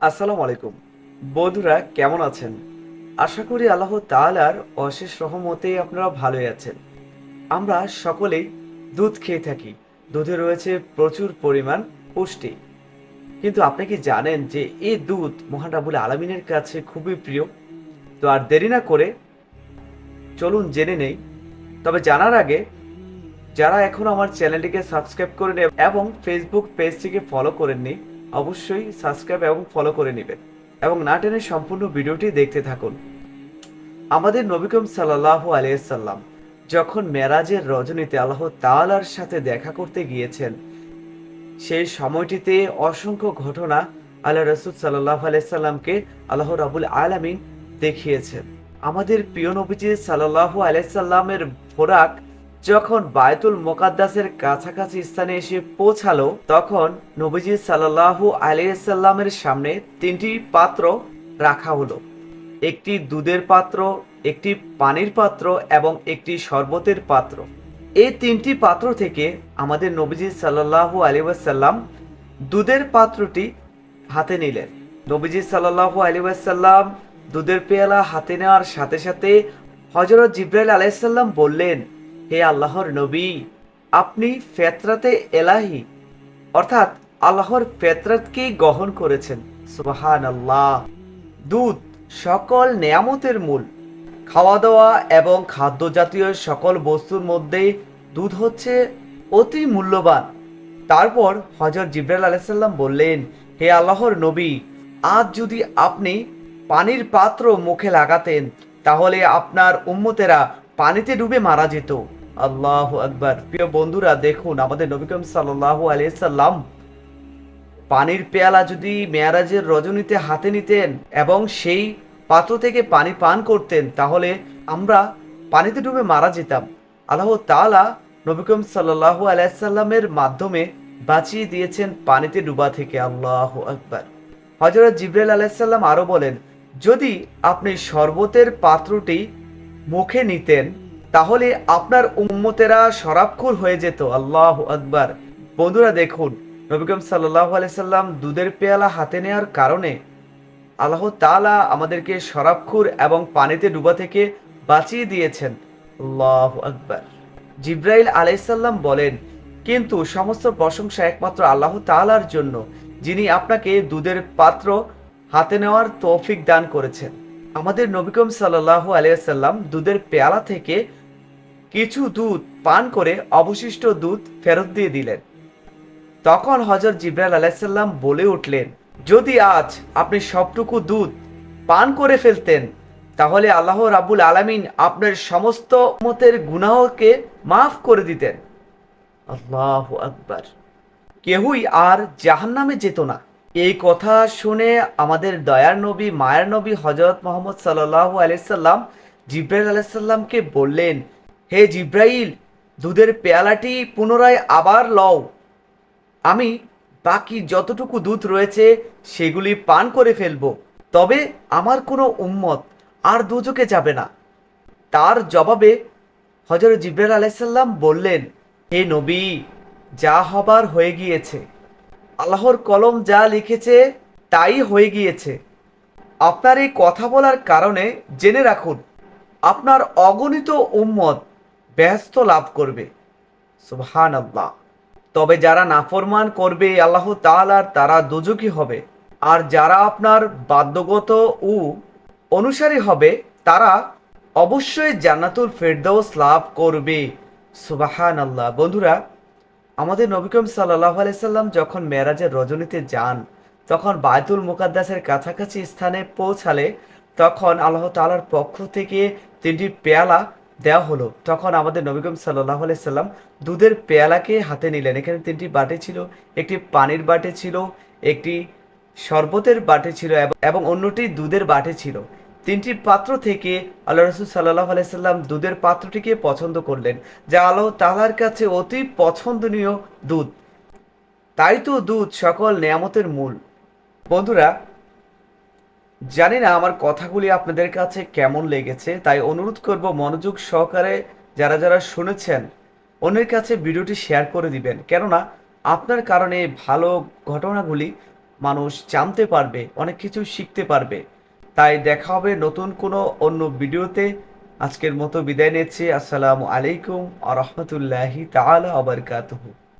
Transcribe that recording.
আসসালামু আলাইকুম। বন্ধুরা, কেমন আছেন? আশা করি আল্লাহ তাআলার অশেষ রহমতে আপনারা ভালোই আছেন। আমরা সকলেই দুধ খেয়ে থাকি। দুধে রয়েছে প্রচুর পরিমাণ পুষ্টি। কিন্তু আপনি কি জানেন যে এই দুধ মহান রাবুল আলমিনের কাছে খুবই প্রিয়? তো আর দেরি না করে চলুন জেনে নেই। তবে জানার আগে, যারা এখন আমার চ্যানেলটিকে সাবস্ক্রাইব করে নেব এবং ফেসবুক পেজটিকে ফলো করেননি অবশ্যই সাবস্ক্রাইব এবং ফলো করে নেবেন এবং না টেনে সম্পূর্ণ ভিডিওটি দেখতে থাকুন। আমাদের নবিকম সাল্লাহ আলিয়াল্লাম যখন মেরাজের রজনীতে আল্লাহ তাআলার সাথে দেখা করতে গিয়েছেন, সেই সময়টিতে অসংখ্য ঘটনা আল্লাহ রসুল সাল্লাহ আলাইসাল্লামকে আল্লাহ রাবুল আলামিন দেখিয়েছেন। আমাদের প্রিয় নবীজি সাল্লাহ আলাইসাল্লামের ফোরাক যখন বায়তুল মোকাদ্দাসের কাছাকাছি স্থানে এসে পৌঁছালো, তখন নবীজি সাল্লাহু আলাইসাল্লামের সামনে তিনটি পাত্র রাখা হলো। একটি দুধের পাত্র, একটি পানির পাত্র এবং একটি শরবতের পাত্র। এই তিনটি পাত্র থেকে আমাদের নবীজি সাল্লাহু আলী ওয়াসাল্লাম দুধের পাত্রটি হাতে নিলেন। নবীজি সাল্লাহু আলী ওয়াসাল্লাম দুধের পেয়ালা হাতে নেওয়ার সাথে সাথে হজরত জিব্রাইল আলাইসাল্লাম বললেন হে আল্লাহর নবী, আপনি ফেতরাতে এলাহি, অর্থাৎ আল্লাহর ফেতরাতকেই গ্রহণ করেছেন। সুবাহান আল্লাহ দুধ সকল নেয়ামতের মূল। খাওয়া দাওয়া এবং খাদ্য জাতীয় সকল বস্তুর মধ্যে দুধ হচ্ছে অতি মূল্যবান। তারপর হজরত জিব্রাইল আলাইসাল্লাম বললেন, হে আল্লাহর নবী, আজ যদি আপনি পানির পাত্র মুখে লাগাতেন, তাহলে আপনার উম্মতেরা পানিতে ডুবে মারা যেত। আল্লাহ আকবার। প্রিয় বন্ধুরা, দেখুন, আমাদের নবীকম সাল্লাহ আলিয়াল্লাম পানির পেয়ালা যদি মেয়ারাজের রজনীতে হাতে নিতেন এবং সেই পাত্র থেকে পানি পান করতেন, তাহলে আমরা পানিতে ডুবে মারা যেতাম। আল্লাহ তাআলা নবিকম সাল্লাহ আলাইসাল্লামের মাধ্যমে বাঁচিয়ে দিয়েছেন পানিতে ডুবা থেকে। আল্লাহ আকবার। হজরত জিব্রাইল আলাইসাল্লাম আরও বলেন, যদি আপনি শরবতের পাত্রটি মুখে নিতেন তাহলে আপনার উম্মতেরা শরাবখোর হয়ে যেত, আল্লাহ আকবার। বন্ধুরা দেখুন নবিকম সাল্লাহ আলাইসাল্লাম দুধের পেয়ালা হাতে নেওয়ার কারণে আল্লাহ তাআলা আমাদেরকে শরাবখুর এবং পানিতে ডুবা থেকে বাঁচিয়ে দিয়েছেন। আল্লাহ আকবার। জিব্রাইল আলাইসাল্লাম বলেন, কিন্তু সমস্ত প্রশংসা একমাত্র আল্লাহ তালার জন্য, যিনি আপনাকে দুধের পাত্র হাতে নেওয়ার তৌফিক দান করেছেন। আমাদের নবীকম সাল্লাহ আলিয়াল্লাম দুধের পেয়ালা থেকে কিছু দুধ পান করে অবশিষ্ট দুধ ফেরত দিয়ে দিলেন। তখন হজরত জিব্রাইল আলাইসাল্লাম বলে উঠলেন, যদি আজ আপনি সবটুকু দুধ পান করে ফেলতেন, তাহলে আল্লাহ রাবুল আলামিন আপনার সমস্ত মতের গুনাহকে মাফ করে দিতেন। আল্লাহ আকবার। কেউই আর জাহান্নামে যেত না। এই কথা শুনে আমাদের দয়ার নবী, মায়ের নবী হজরত মোহাম্মদ সাল্লাহ আলাইসাল্লাম জিব্রাইল আলাইসাল্লামকে বললেন হে জিব্রাইল, দুধের পেয়ালাটি পুনরায় আবার লও। আমি বাকি যতটুকু দুধ রয়েছে, সেগুলি পান করে ফেলব। তবে আমার কোনো উম্মত আর দুজকে যাবে না। তার জবাবে হজরত জিব্রাইল আলাইসাল্লাম বললেন, হে নবী, যা হবার হয়ে গিয়েছে। আল্লাহর কলম যা লিখেছে, তাই হয়ে গিয়েছে। আপনার এই কথা বলার কারণে জেনে রাখুন, আপনার অগণিত উম্মত ব্যস্ত লাভ করবে। সুবহান আল্লাহ তবে যারা নাফরমান করবে, আল্লাহ তাআলার তারা দুজকি হবে। আর যারা আপনার বাধ্যগত ও অনুসারী হবে, তারা অবশ্যই জান্নাতুল ফেরদৌস লাভ করবে। সুবাহান আল্লাহ বন্ধুরা, আমাদের নবিকম সাল্লাহ আলাইসাল্লাম যখন মেরাজের রজনীতে যান, তখন বায়তুল মুকাদ্দাসের কাছাকাছি স্থানে পৌঁছালে তখন আল্লাহ তালার পক্ষ থেকে তিনটি পেয়ালা দেওয়া হলো। তখন আমাদের নবিকম সাল্লাহ আলাইসাল্লাম দুধের পেয়ালাকে হাতে নিলেন। এখানে তিনটি বাটি ছিল, একটি পানির বাটি ছিল, একটি শরবতের বাটি ছিল এবং- এবং অন্যটি দুধের বাটি ছিল। তিনটি পাত্র থেকে আল্লাহ রসুল সাল্লাহ আলাইসাল্লাম দুধের পাত্রটিকে পছন্দ করলেন, যা আল্লাহ তালার কাছে অতি পছন্দনীয় দুধ। তাই তো দুধ সকল নেয়ামতের মূল। বন্ধুরা জানি না আমার কথাগুলি আপনাদের কাছে কেমন লেগেছে, তাই অনুরোধ করব মনোযোগ সহকারে যারা যারা শুনেছেন, অন্যের কাছে ভিডিওটি শেয়ার করে দিবেন। কেননা, আপনার কারণে ভালো ঘটনাগুলি মানুষ জানতে পারবে, অনেক কিছু শিখতে পারবে। তাই দেখা হবে নতুন কোনো অন্য ভিডিওতে। আজকের মতো বিদায় নিচ্ছি। আসসালামু আলাইকুম আ রহমতুল্লাহি তাআলা আবরকাতুহু